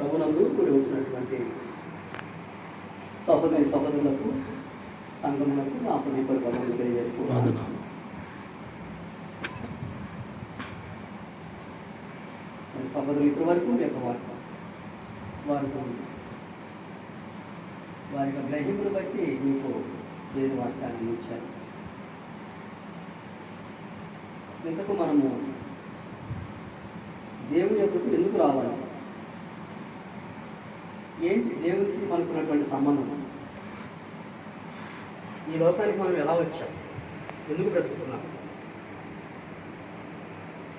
ప్రభునందు కూడి వచ్చినటువంటి సహోదరి సహోదరులకు సంఘములకు నా హృదయపూర్వకములు తెలియజేస్తున్నాను వందనాలు మరి సహోదరులు ఇప్పటి వరకు మీ యొక్క వార్త వారితో వారి యొక్క గ్రహింపును బట్టి మీకు దేవుని వాక్యాన్ని ఇచ్చారు ఇంతకు మనము దేవుని యొక్కకు ఎందుకు రావడం ఏంటి దేవునికి మనకున్నటువంటి సంబంధం? ఈ లోకానికి మనం ఎలా వచ్చాం? ఎందుకు బ్రతుకుతున్నాం?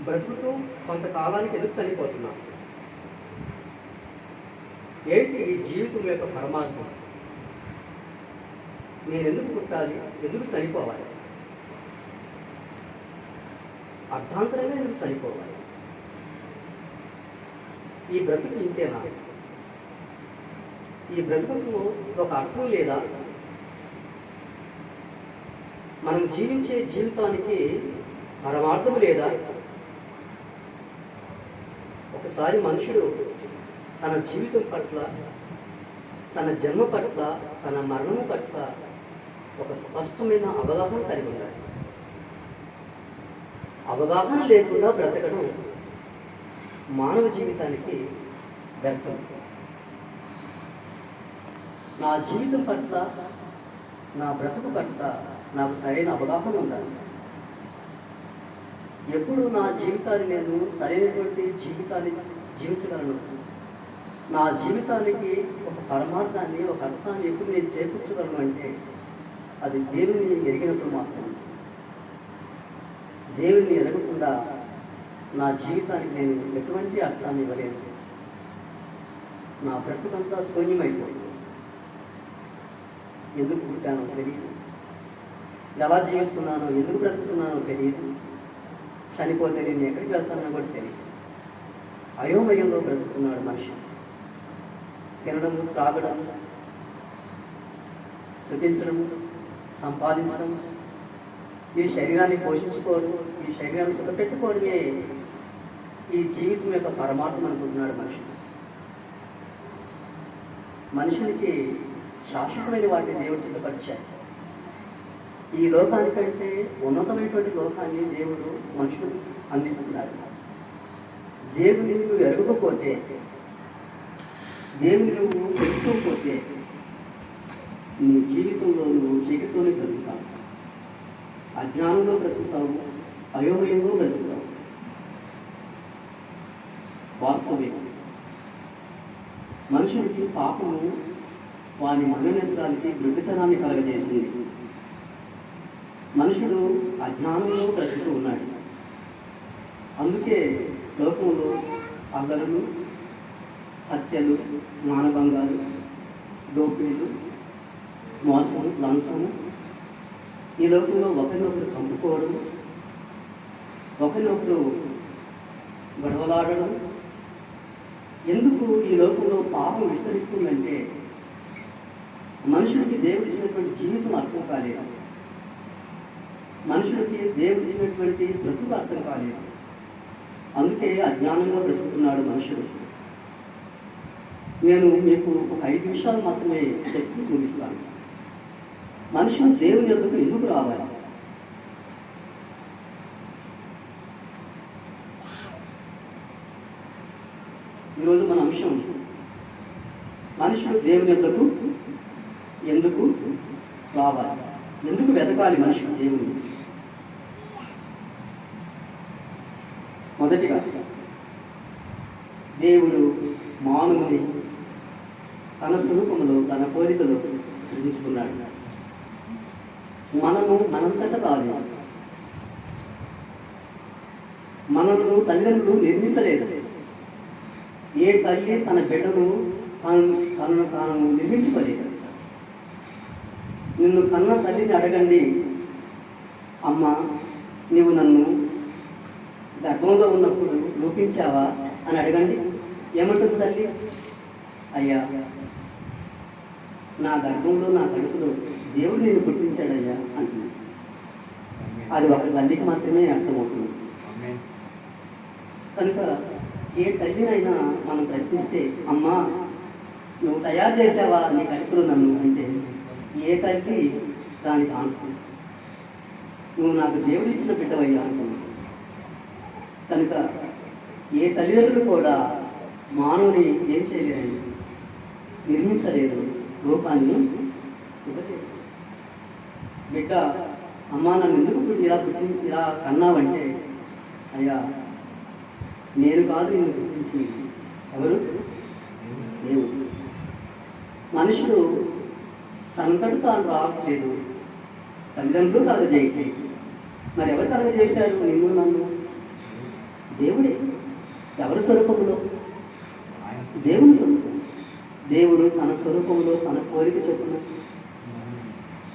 బ్రతుకుతూ కొంతకాలానికి ఎందుకు చనిపోతున్నాం? ఏంటి ఈ జీవితం యొక్క పరమాత్మ నేను ఎందుకు పుట్టాలి? ఎందుకు చనిపోవాలి? అర్ధాంతరంగా ఎందుకు చనిపోవాలి? ఈ బ్రతుకు ఇంతేనా? ఈ బ్రతుకుకు ఒక అర్థం లేదా? మనం జీవించే జీవితానికి పరమార్థం లేదా? ఒకసారి మనుషుడు తన జీవితం పట్ల తన జన్మ పట్ల తన మరణము పట్ల ఒక స్పష్టమైన అవగాహన కలిగి ఉండాలి. అవగాహన లేకుండా బ్రతకడం మానవ జీవితానికి వ్యర్థం. నా జీవితం పట్ల నా బ్రతుకు పట్ల నాకు సరైన అవగాహన ఉండాలి. ఎప్పుడు నా జీవితాన్ని నేను సరైనటువంటి జీవితాన్ని జీవించగలను. నా జీవితానికి ఒక పరమార్థాన్ని ఒక అర్థాన్ని ఎప్పుడు నేను చేకూర్చగలను అంటే అది దేవుని ఎరిగినప్పుడు మాత్రమే. దేవుని ఎరగకుండా నా జీవితానికి నేను ఎటువంటి అర్థాన్ని ఇవ్వలేదు. నా బ్రతుకంతా శూన్యమైపోయింది. ఎందుకు పుట్టానో తెలియదు ఎలా జీవిస్తున్నానో ఎందుకు బ్రతుకుతున్నానో తెలియదు చనిపోతే నేను ఎక్కడికి వెళ్తానో కూడా తెలియదు అయోమయంలో బ్రతుకుతున్నాడు మనిషి. తినడం త్రాగడం సుఖించడం సంపాదించడం ఈ శరీరాన్ని పోషించుకోవడం ఈ శరీరాన్ని సుఖపెట్టుకోవడమే ఈ జీవితం యొక్క పరమార్థం అనుకుంటున్నాడు మనిషి. మనుషునికి శాశ్వతమైన వాటిని దేవుడు సిద్ధపరిచాడు ఈ లోకానికంటే ఉన్నతమైనటువంటి లోకాన్ని దేవుడు మనుషులు అందిస్తున్నాడు దేవుని నువ్వు ఎరగకపోతే దేవుని నువ్వు తెలుసుకోకపోతే నీ జీవితంలో నువ్వు చీకటితోనే బ్రతుకుతావు. అజ్ఞానంలో బ్రతుకుతావు అయోమయంలో బ్రతుకుతావు. వాస్తవం మనుషులకి పాపము వాని మనోనేత్రానికి గృడ్డితనాన్ని కలగజేసింది. మనుషుడు అజ్ఞానంలో బ్రతుకుతూ ఉన్నాడు. అందుకే లోకంలో అల్లరులు హత్యలు మానభంగాలు దోపిడీలు మోసం లంచము ఈ లోకంలో ఒకరినొకరు చంపుకోవడం ఒకరినొకరు గొడవలాడడం ఎందుకు ఈ లోకంలో పాపం విస్తరిస్తుందంటే మనుషుడికి దేవుడు ఇచ్చినటువంటి జీవితం అర్థం కాలేదు. మనుషుడికి దేవుడు ఇచ్చినటువంటి బ్రతుకు అర్థం కాలేదు. అందుకే అజ్ఞానంగా బ్రతుకుతున్నాడు మనుషుడు. నేను మీకు ఒక ఐదు నిమిషాలు మాత్రమే చెప్పి చూపిస్తాను మనుషుడు దేవుని యొద్దకు ఎందుకు రావాలి? ఈరోజు మన అంశం మనుషుడు దేవుని యొద్దకు ఎందుకు రావాలి ఎందుకు వెతకాలి మనిషి? దేవుని మొదటిగా దేవుడు మానవుని తన స్వరూపంలో తన కోరికలో సృజించుకున్నాడు. మనము మనంతట రాదు మనల్ని తల్లిదండ్రులు నిర్మించలేదు. ఏ తల్లి తన బిడ్డను తను తనను తాను నిర్మించుకోలేదు. నిన్ను కన్న తల్లిని అడగండి. అమ్మ నీవు నన్ను గర్భంలో ఉన్నప్పుడు రూపించావా అని అడగండి. ఏమంటుంది తల్లి? అయ్యా నా గర్భంలో నా కడుపులో దేవుడు నేను పుట్టించాడయ్యా అంటుంది. అది ఒక తల్లికి మాత్రమే అర్థమవుతుంది. కనుక ఏ తల్లినైనా మనం ప్రశ్నిస్తే అమ్మా నువ్వు తయారు చేసావా నీ కడుపులో నన్ను అంటే? ఏ తల్లి దానికి ఆన్సర్. నువ్వు నాకు దేవుడు ఇచ్చిన బిడ్డవయ్యా అంటున్నావు కనుక ఏ తల్లిదండ్రులు కూడా మానవుని ఏం చేయలేరు నిర్మించలేరు రూపాన్ని బిడ్డ అమ్మా నన్ను ఎందుకు ఇలా పుట్టి ఇలా కన్నావంటే అయ్యా నేను కాదు నిన్ను పుట్టించింది. ఎవరు? దేవుడు. మనుషుడు తనంతటి తాను రావట్లేదు. తల్లిదండ్రులు కలగజేయట్లేదు మరి ఎవరు కలగజేశారు నిన్ను నన్ను. దేవుడే. ఎవరి స్వరూపంలో దేవుని స్వరూపం. దేవుడు తన స్వరూపంలో తన కోరిక చొప్పున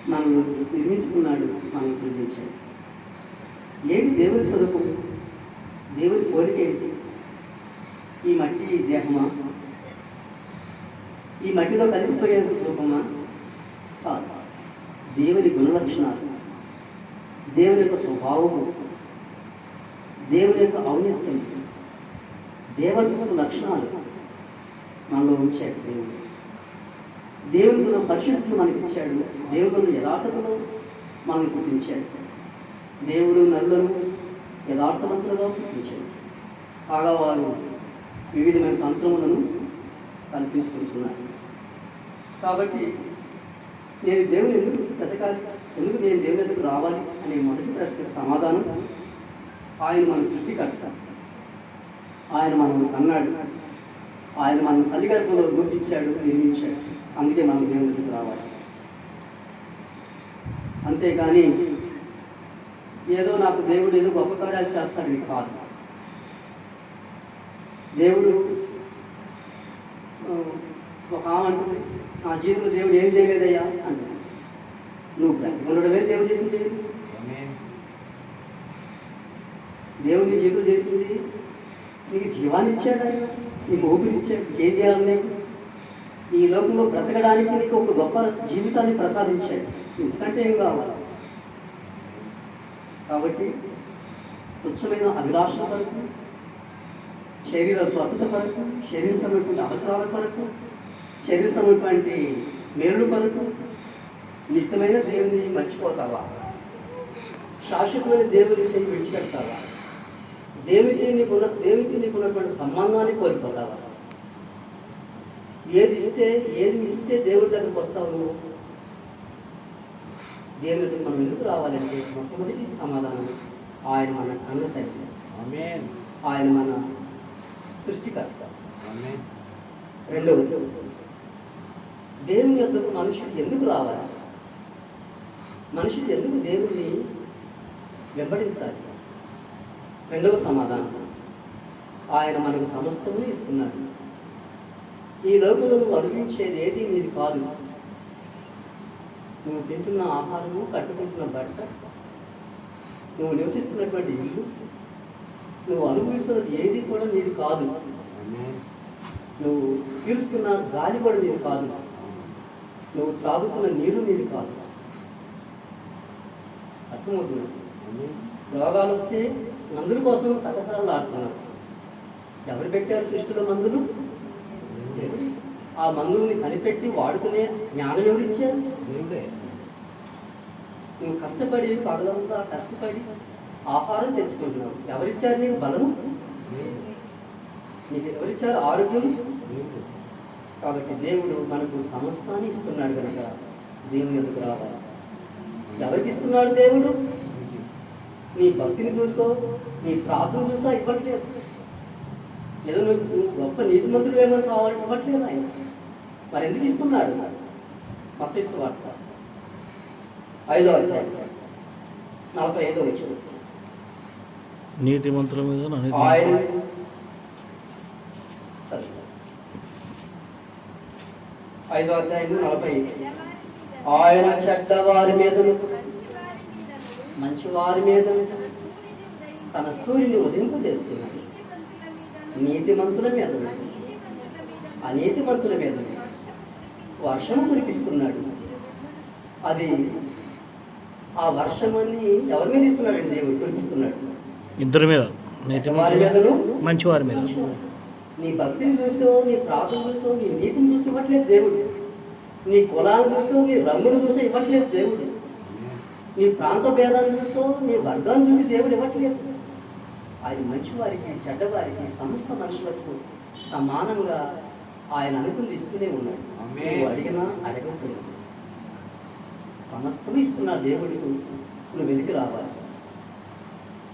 మనం నిర్మించుకున్నాడు మనం సృజించాడు. ఏంటి దేవుని స్వరూపం? దేవుని కోరిక ఏంటి? ఈ మట్టి దేహమా? ఈ మట్టిలో కలిసిపోయే రూపమా? దేవుని గుణలక్షణాలు దేవుని యొక్క స్వభావము దేవుని యొక్క ఔన్నత్యం దేవత్వ లక్షణాలు మనలో ఉంచాడు దేవుడు. దేవుని గుణ పరిశుద్ధులు మనకి ఇచ్చాడు. దేవుని యథార్థతలో మనల్ని పుట్టించాడు. దేవుడు నరులను యథార్థవంతులుగా పుట్టించాడు. కాగా వారు వివిధమైన తంత్రములను కల్పించుకుంటున్నారు కాబట్టి నేను దేవుని ఎందుకు బ్రతకాలి ఎందుకు నేను దేవుని ఎందుకు రావాలి అనే మొదటి ప్రశ్నకు సమాధానం? ఆయన మన సృష్టికర్త. ఆయన మనల్ని కన్నాడు. ఆయన మన తల్లి గర్భంలో గుర్తించాడు నిర్మించాడు అందుకే మనం దేవుని దగ్గరికి రావాలి. అంతేగాని ఏదో నాకు దేవుడు ఏదో గొప్ప కార్యాలు చేస్తాడు ఇది కాదు. దేవుడు ఒక ఆమె అంటుంది నా జీవితంలో దేవుడు ఏం చేయలేదయ్యా అంటుంది నువ్వు బ్రతికుండడమే దేవుడు చేసింది. దేవుడు నీ జీవితం చేసింది. నీకు జీవాన్ని ఇచ్చాడు నీకు ఊపిరి ఇచ్చాడు. ఏం చేయాలి నీకు ఈ లోకంలో బ్రతకడానికి నీకు ఒక గొప్ప జీవితాన్ని ప్రసాదించాడు. ఇంతకంటే ఏం కావాలి? కాబట్టి తుచ్చమైన అభిలాష కొరకు శరీర స్వస్థత కొరకు శరీర సమటువంటి అవసరాల కొరకు శరీర సమటువంటి మేలు కొరకు నిత్యమైన దేవుని మర్చిపోతావా? శాశ్వతమైన దేవుని చేయి విడిచిపెడతావా? దేవునికి నీకున్న దేవునికి నీకున్నటువంటి సంబంధాన్ని కోల్పోతావా? ఏది ఇస్తే ఏది ఇస్తే దేవుడి దగ్గరకు వస్తావు దగ్గరికి మనం ఎందుకు రావాలంటే మొట్టమొదటి సమాధానం ఆయన మన కన్న తండ్రి. ఆయన మన సృష్టికర్త. రెండవది దేవుని యొక్కకు మనుషుడు ఎందుకు రావాలి? మనుషుడు ఎందుకు దేవుని వెంబడించాలి? రెండవ సమాధానం. ఆయన మనకు సమస్తము ఇస్తున్నాడు. ఈ లోకంలో నువ్వు అనుభవించేది ఏది నీది కాదు. నువ్వు తింటున్న ఆహారము కట్టుకుంటున్న బట్ట నువ్వు నివసిస్తున్నటువంటి ఇల్లు నువ్వు అనుభవిస్తున్నది ఏది కూడా నీది కాదు. నువ్వు పీల్చుకున్న గాలి కూడా నీది కాదు. నువ్వు త్రాగుతున్న నీరు నీది కాదు. అర్థమవుతుంది? రోగాలు వస్తే మందుల కోసం తలసాలు ఆడుతున్నారు. ఎవరు పెట్టారు సృష్టిలో మందులు. ఆ మందుల్ని కనిపెట్టి వాడుకునే జ్ఞానం ఎవరు ఇచ్చారు? నువ్వు కష్టపడి పగలంతా కష్టపడి ఆహారం తెచ్చుకుంటున్నావు. ఎవరిచ్చారు నీకు బలము? నీకు ఎవరిచ్చారు ఆరోగ్యం కాబట్టి దేవుడు మనకు సమస్తాన్ని ఇస్తున్నాడు కనుక దేవుని ఎందుకు రావాలి. ఎవరికి ఇస్తున్నాడు దేవుడు? నీ భక్తిని చూసో నీ ప్రార్థన చూసో ఇవ్వట్లేదు. ఏదో నువ్వు గొప్ప నీతిమంతుడు ఏమో కావాలని ఇవ్వట్లేదు ఆయన. మరి ఎందుకు ఇస్తున్నాడు? మత్స్సు వార్త. ఐదో అధ్యాయం. నలభై ఐదో వచ్చిన నీతిమంతుల మీద నా ఆయన ఐదో అధ్యాయం నలభై ఆయన చెడ్డవారి మీదను మంచి వారి మీదను తన సూర్యుని ఉదయింపు చేస్తున్నాడు నీతిమంతుల మీద అనీతిమంతుల మీద వర్షం కురిపిస్తున్నాడు. అది ఆ వర్షమని ఎవరి మీద ఇస్తున్నాడు దేవుడు కురిపిస్తున్నాడు. ఇద్దరి మీద వారి మీదను మంచివారి మీద. నీ భక్తిని చూసో నీ ప్రార్థన చూసో నీ నీతిని చూసి ఇవ్వట్లేదు దేవుడు. నీ కులాన్ని చూసో నీ రంగును చూసో ఇవ్వట్లేదు దేవుడు. నీ ప్రాంత భేదాన్ని చూసో నీ వర్గాన్ని చూసి దేవుడు ఇవ్వట్లేదు. ఆయన మంచివారికి చెడ్డవారికి సమస్త మనుషులకు సమానంగా ఆయన అనుకుంది ఇస్తూనే ఉన్నాడు. నువ్వు అడిగినా అడగవుతుంది సమస్తం ఇస్తున్న దేవుడికి నువ్వు వెతికి రావాలి.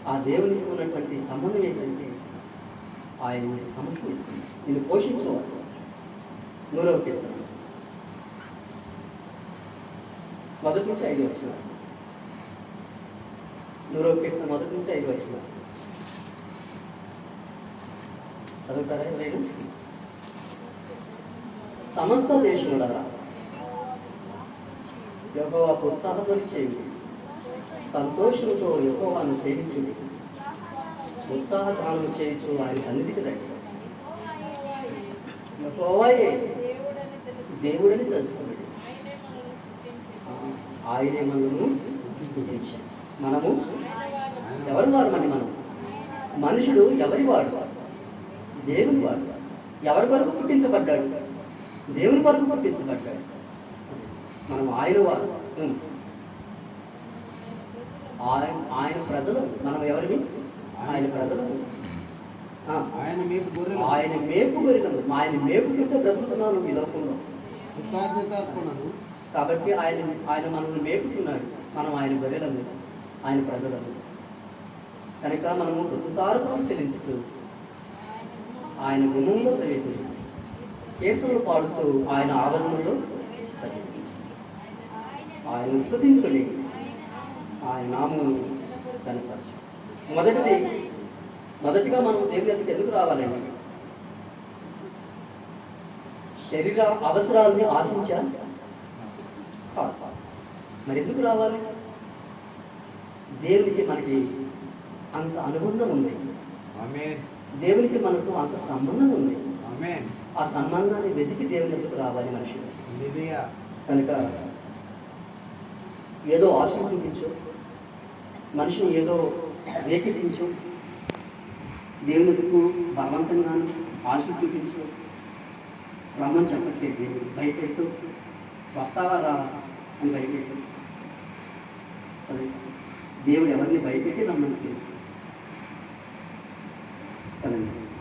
ఆ దేవునికి ఉన్నటువంటి సంబంధం ఏంటంటే ఆయన నీకు సమస్తం ఇస్తుంది నిన్ను పోషించేవాడు నూరవ కీర్తన మొదటి నుంచి ఐదు వచ్చిన నూరవ కీర్తన మొదటి నుంచి ఐదు వచ్చిన చదువుతారా ఎవరైనా సమస్త దేశములరా యెహోవాకు ఉత్సాహపరిచేయండి సంతోషంతో యెహోవాను సేవించుడి ఉత్సాహగానం చేయొచ్చు ఆయన సన్నిధికి రండి యెహోవాయే దేవుడని తెలుసుకోండి ఆయనే మనము మనము ఎవరి వారు మని? మనం మనుషుడు ఎవరి వాడు? దేవుని వాడు. ఎవరి వరకు పుట్టించబడ్డాడు? దేవుని కొరకు పుట్టించబడ్డాడు. మనం ఆయన వారు. ఆయన ఆయన ప్రజలు. మనం ఎవరిని ఆయన ఆ, ఆయన మీకు గొర్రెలు. ఆయన మేపు గొరినము ఆయన మేపు కింద బ్రతుకుతున్నాను ఈ లోకంలో. కృతజ్ఞత అర్పణను కాబట్టి ఆయన ఆయన మనల్ని మేపుతున్నాడు. మనం ఆయన గొర్రెలము ఆయన ప్రజలము కనుక మనము కృతార్థం చెల్లించు. ఆయన గుణంలో ప్రవేశించు. కీర్తనలు పాడుతూ ఆయన ఆవరణలో ఆయన స్థుతించుడి. ఆయన నామమును కనపరచు మొదటిది మొదటిగా మనం దేవుని దగ్గరికి ఎందుకు రావాలండి శరీర అవసరాలని ఆశించా. మరి ఎందుకు రావాలి? దేవునికి మనకి అంత అనుబంధం ఉంది. దేవునికి మనకు అంత సంబంధం ఉంది. ఆ సంబంధాన్ని వెతికి దేవుని ఎందుకు రావాలి మనిషి. కనుక ఏదో ఆశ చూపించు మనిషిని ఏదో రేకెత్తించు దేవునికు బలవంతంగాను ఆశ చూపించు. రమ్మని చెప్పట్లేదు దేవుడు. భయపెట్టు. వస్తావా రా అని భయపెట్టు. దేవుడు ఎవరిని భయపెట్టి రమ్మని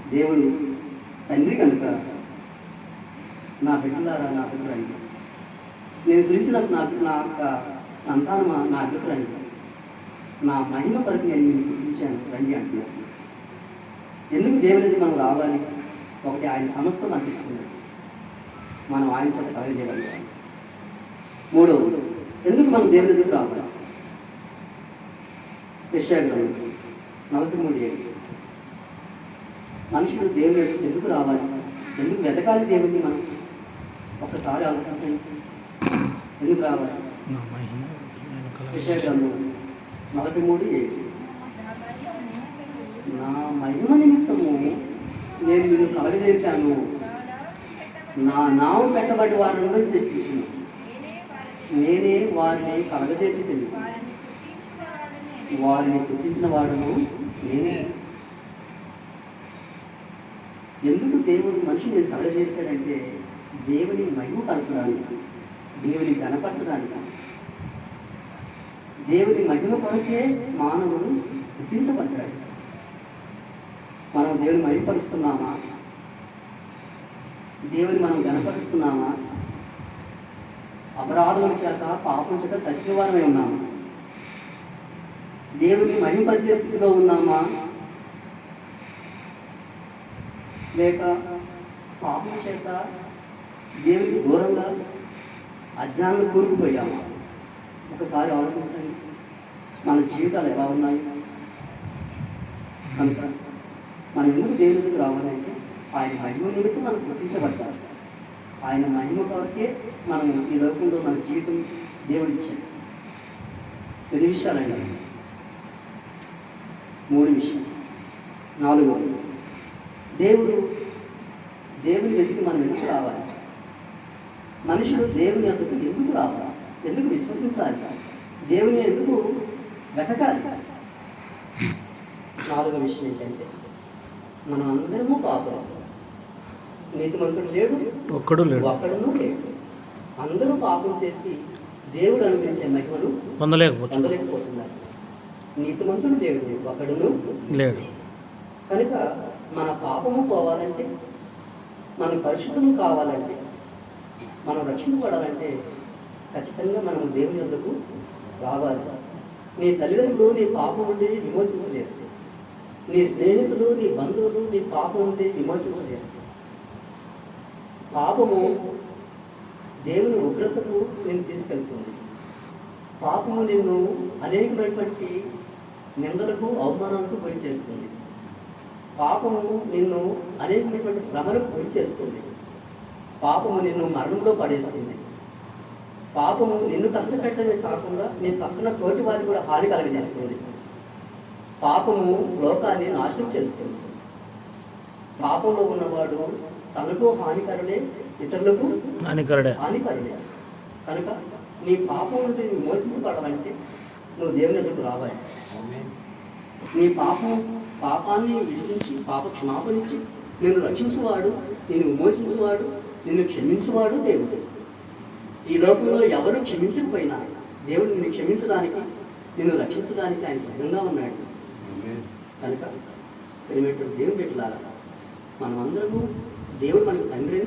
దేవుడు తండ్రి కనుక నా బిడ్డలారా నా అభిప్రాయం. నేను గురించి నాకు నా నా యొక్క సంతానమా నా అభిప్రాయం? నా మహిమ కొరకు నేను మీకు గుర్తించాను రండి అంటున్నాను ఎందుకు దేవునికి మనం రావాలి? ఒకటి ఆయన సమస్తం అందిస్తున్నాడు మనం ఆయన చేత కలగజేయగలిగాం మూడవది ఎందుకు మనం దేవుని దగ్గరికి రావాలి? యశాగ్రంథం నలభై మూడు ఏడు. మనుషులు దేవుని ఎందుకు రావాలి? ఎందుకు వెతకాలి దేవుని మనం? ఒక్కసారి ఆలోచించండి. ఎందుకు రావాలి? నా మహిమ నేను కలగ- యశాగ్రంథం నలభై మూడు ఏడు నా మహిమ నిమిత్తము నేను నిన్ను కలగజేశాను. నా నావు పెట్టబడి వారిని తెప్పించింది నేనే వారిని కలగజేసి తెలియదు వారిని పుట్టించిన వాడును నేనే. ఎందుకు దేవుడు మనిషిని కలగజేశాడంటే దేవుని మహిమ పరచడానికి దేవుని గణపరచడానికి దేవుని మహిమ కొరకే మానవుడు గుర్తించబడ్డాడు. మనం దేవుని మహిమపరుస్తున్నామా? దేవుని మనం గనపరుస్తున్నామా అపరాధముల చేత పాపం చేత చచ్చిన వారమై ఉన్నామా? దేవుని మహిమపరిచే స్థితిలో ఉన్నామా? లేక పాపం చేత దేవునికి దూరంగా అజ్ఞానం కూరుకుపోయామా? ఒకసారి ఆలోచించండి. మన జీవితాలు ఎలా ఉన్నాయి? కనుక మనం ఎందుకు దేవుడికి రావాలంటే ఆయన మహిమ నిమిత్తం మనం గుర్తించబడతారు ఆయన మహిమ కొరకే మనం ఈ లోకంలో మన జీవితం దేవుడు ఇచ్చాడు ఎన్ని విషయాలండి మూడు విషయం నాలుగవది దేవుడు దేవుని వెతికి మనం ఎందుకు రావాలి? మనుషులు దేవుని అంతకు ఎందుకు రావాలి? ఎందుకు విశ్వసించాలి? దేవుని ఎందుకు వెతకాలి? నాలుగో విషయం ఏంటంటే మనం అందరము పాపం. నీతిమంతుడు లేడు. ఒక్కడు లేడు. ఒక్కడును లేడు. అందరూ పాపం చేసి దేవుడు అనుగ్రహించే మహిమను పొందలేకపోవచ్చు. పొందలేకపోతున్నారు. నీతిమంతుడు లేడు. ఒకడును లేడు. కనుక మన పాపము పోవాలంటే మన పరిశుద్ధం కావాలంటే మనం రక్షింపబడాలంటే ఖచ్చితంగా మనం దేవుని యొద్దకు రావాలి. నీ తల్లిదండ్రులు నీ పాపం ఉండేది విమోచించలేరు. నీ స్నేహితులు నీ బంధువులు నీ పాపం ఉండేది విమోచించలేరు. పాపము దేవుని ఉగ్రతకు నేను తీసుకెళ్తుంది. పాపము నిన్ను అనేకమైనటువంటి నిందలకు అవమానాలకు గురి చేస్తుంది. పాపము నిన్ను అనేకమైనటువంటి శ్రమలకు గురి చేస్తుంది. పాపము నిన్ను మరణంలో పడేస్తుంది. పాపము నిన్ను కష్టపెట్టడమే కాకుండా నీ పక్కన తోటి వారికి కూడా హాని కలగజేస్తుంది పాపము లోకాన్ని నాశనం చేస్తుంది. పాపంలో ఉన్నవాడు తనకు హానికరుడే ఇతరులకు హానికరుడే. హానికరుడే. కనుక నీ పాపం నుండి విమోచించబడాలంటే నువ్వు దేవుని ఎదుగు రావాలి. ఆమేన్. నీ పాపం పాపాన్ని విడిపించి పాప క్షమాపణించి నిన్ను రక్షించువాడు నిన్ను విమోచించువాడు నిన్ను క్షమించువాడు దేవుడు. ఈ లోకంలో ఎవరు క్షమించకపోయినా దేవుడు నిన్ను క్షమించడానికి నిన్ను రక్షించడానికి ఆయన సిద్ధంగా ఉన్నాడు. కనుక ప్రేమేటువంటి దేవుని పెట్టాల మనమందరము దేవుడు మనకు తండ్రి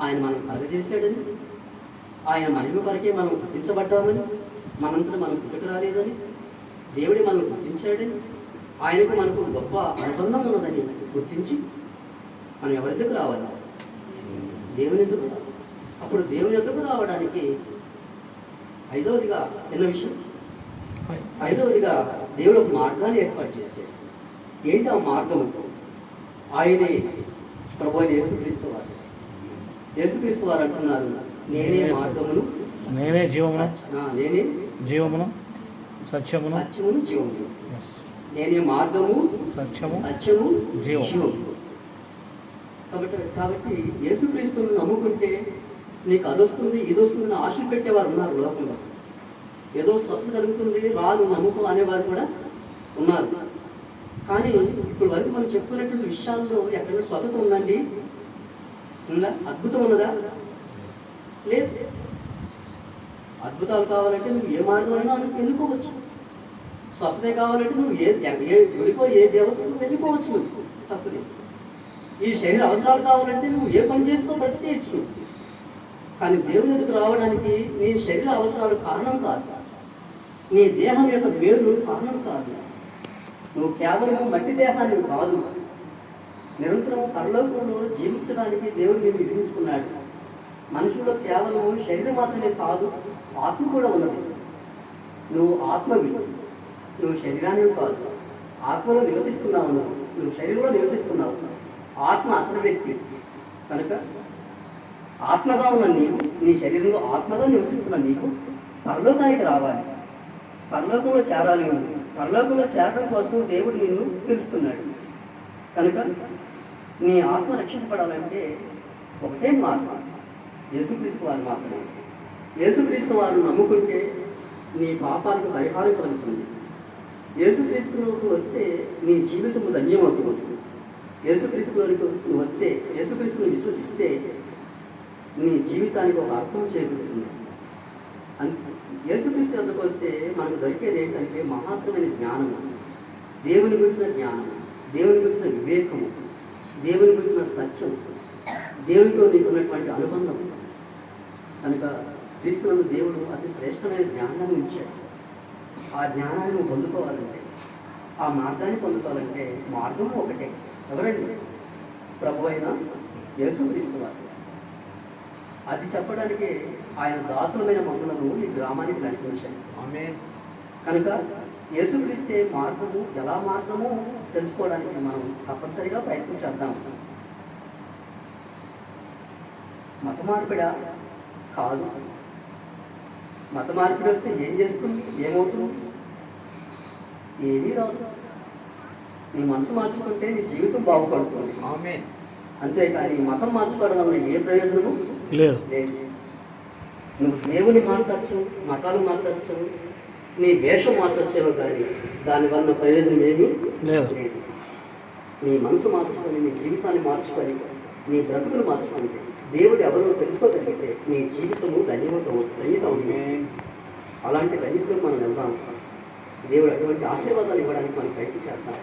ఆయన మనకు కలగజేశాడని ఆయన మహిమ కొరకే మనం గుర్తించబడ్డామని మనంతా మనం పుట్టుకు రాలేదని దేవుడి మనం గుర్తించాడని ఆయనకు మనకు గొప్ప అనుబంధం ఉన్నదని గుర్తించి మనం ఎవరి దగ్గర రావాలి? దేవుని ఎదుగు అప్పుడు దేవుని ఎదుగు రావడానికి ఐదవదిగా చిన్న విషయం? ఐదవదిగా దేవుడు ఒక మార్గాన్ని ఏర్పాటు చేశాడు. ఏంటి ఆ మార్గం? ఆయనే ప్రభు యేసుక్రీస్తు వారు. యేసుక్రీస్తు వారు అంటున్నారు నేనే మార్గమును నేనే జీవమును ఆ, నేనే జీవమును సత్యమును సత్యమును జీవమును. Yes. నేనే మార్గము సత్యము సత్యము జీవం. జీవము. కాబట్టి కాబట్టి యేసుక్రీస్తుని నమ్ముకుంటే నీకు అది వస్తుంది ఇది వస్తుంది ఆశలు పెట్టేవారు ఉన్నారు లోకంలో. ఏదో స్వస్థ కలుగుతుంది రాను నమ్మకం అనేవారు కూడా ఉన్నారు. కానీ ఇప్పుడు వరకు మనం చెప్పుకున్నటువంటి విషయాల్లో ఎక్కడైనా స్వస్థత ఉందండి? ఉందా? అద్భుతం ఉన్నదా? లేదు. అద్భుతాలు కావాలంటే నువ్వు ఏ మార్గమైనా ఎన్నుకోవచ్చు. స్వస్థతే కావాలంటే నువ్వు ఏ ఏ గుడికో ఏ దేవతకు నువ్వు తప్పులేదు. ఈ శరీర అవసరాలు కావాలంటే నువ్వు ఏ పని చేసుకో బ్రతికేయచ్చు కానీ దేవుని ఎదుగు రావడానికి నీ శరీర అవసరాలు కారణం కాదు. నీ దేహం యొక్క మేలు కారణం కాదు. నువ్వు కేవలం మట్టి దేహాన్ని కాదు. నిరంతరం పరలోకంలో జీవించడానికి దేవుడు నేను విధించుకున్నాడు. మనుషుల్లో కేవలం శరీరం మాత్రమే కాదు ఆత్మ కూడా ఉన్నది. నువ్వు ఆత్మవి. నువ్వు శరీరాన్ని కాదు. ఆత్మలో నివసిస్తున్నావు నువ్వు. నువ్వు శరీరంలో నివసిస్తున్నావు. ఆత్మ అసలు వ్యక్తి. కనుక ఆత్మగా ఉన్న నీవు నీ శరీరంలో ఆత్మగా నివసిస్తున్న నీకు పరలోకానికి రావాలి. పరలోకంలో చేరాలి నువ్వు పరలోకంలో చేరడం కోసం దేవుడు నిన్ను పిలుస్తున్నాడు. కనుక నీ ఆత్మ రక్షించబడాలంటే ఒకటే మార్గం. యేసుక్రీస్తు వారు మాత్రమే. యేసుక్రీస్తు వారు నమ్ముకుంటే నీ పాపాలకు పరిహారం కలుగుతుంది. యేసుక్రీస్తులోకి వస్తే నీ జీవితము ధన్యమవుతుంది. యేసుక్రీస్తులోకి నువ్వు వస్తే యేసుక్రీస్తుని విశ్వసిస్తే నీ జీవితానికి ఒక అర్థం చేకూరుతుంది. యేసుక్రీస్తు వద్దకు వస్తే మనకు దొరికేది ఏంటంటే మహాత్మైన జ్ఞానం దేవుని గురించిన జ్ఞానం దేవుని గురించిన వివేకము. దేవుని గురించిన సత్యం దేవునితో నీకున్నటువంటి అనుబంధం కనుక క్రీస్తునందు దేవుడు అతి శ్రేష్టమైన జ్ఞానాన్ని ఇచ్చాడు. ఆ జ్ఞానాన్ని నువ్వు పొందుకోవాలంటే ఆ మార్గాన్ని పొందుకోవాలంటే మార్గం ఒకటే. ఎవరండి? ప్రభు అయిన యేసుక్రీస్తు వారు. అది చెప్పడానికి ఆయన దాసులమైన మమ్మలను ఈ గ్రామానికి నడిపించాడు ఆమేన్. కనుక యేసుక్రీస్తే మార్గము ఎలా మార్గము తెలుసుకోవడానికి మనం తప్పనిసరిగా ప్రయత్నం చేద్దాం. మత మార్పిడా కాదు. మత మార్పిడి వస్తే ఏం చేస్తుంది? ఏమవుతుంది? ఏమీ రాదు. నీ మనసు మార్చుకుంటే నీ జీవితం బాగుపడుతుంది. అంతేకాని మతం మార్చుకోవడం వల్ల ఏ ప్రయోజనము? లేదు. నువ్వు దేవుని మార్చచ్చు మతాలు మార్చచ్చు నీ వేషం మార్చొచ్చేమో కానీ దానివల్ల ప్రయోజనం ఏమీ లేదు. నీ మనసు మార్చుకొని నీ జీవితాన్ని మార్చుకొని నీ బ్రతుకులు మార్చుకొని దేవుడు ఎవరో తెలుసుకోగలిగితే నీ జీవితము ధన్యత ధన్యత ఉంది. అలాంటి ధన్యతలో మనం వెళ్దాం దేవుడు అటువంటి ఆశీర్వాదాలు ఇవ్వడానికి మనం ప్రయత్నం చేద్దాం.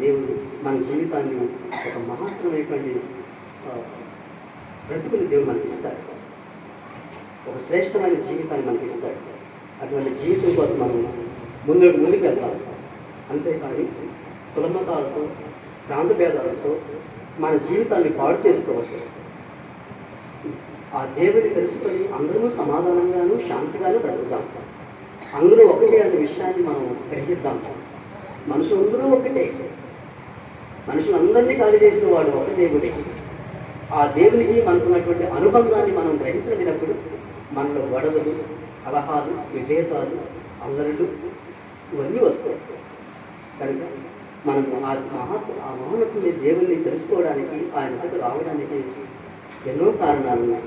దేవుడు మన జీవితాన్ని ఒక మహత్తరమైనటువంటి బ్రతుకుని దేవుడు మనకి ఇస్తాడు ఒక శ్రేష్టమైన జీవితాన్ని మనకి ఇస్తాడు అటువంటి జీవితం కోసం మనం ముందు ముందుకు వెళ్తాం అంతేకాని కులమతాలతో ప్రాంత భేదాలతో మన జీవితాన్ని పాడు చేసుకోవచ్చు ఆ దేవుని తెలుసుకొని అందరూ సమాధానంగాను శాంతిగాను బ్రతుకుతాం అందరూ ఒకటే అనే విషయాన్ని మనం గ్రహిద్దాం. మనుషులందరూ ఒకటే. మనుషులందరినీ కలిగజేసిన వాడు ఒక దేవుడే. ఆ దేవునికి మనకున్నటువంటి అనుబంధాన్ని మనం గ్రహించగలిగినప్పుడు మనలో గొడవలు కలహాలు విభేదాలు అల్లరులు ఇవన్నీ వస్తాయి. కనుక మనం ఆ మహాత్ ఆ మహోన్నతుని దేవుణ్ణి తెలుసుకోవడానికి ఆయన వద్దకు రావడానికి ఎన్నో కారణాలు ఉన్నాయి.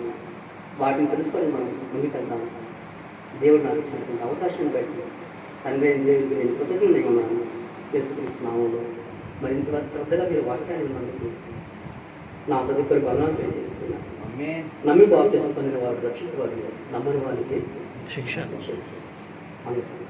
వాటిని తెలుసుకొని మనం ముందుకెళ్తాం దేవుడు నాకు ఇచ్చినటువంటి అవకాశం బట్టి తండ్రి దేవుడికి నేను కృతజ్ఞతగా ఉన్నాను. చేసుకున్నాము మరి మరింత శ్రద్ధగా మీరు వాక్యాన్ని మనకు నా తదుపరి బలాలు తెలియజేస్తున్నాను. నమ్మి బాప్తిసం పొందిన వారు రక్షిత వారు నమ్మని వారికి శిక్ష. శిక్ష. అందుకు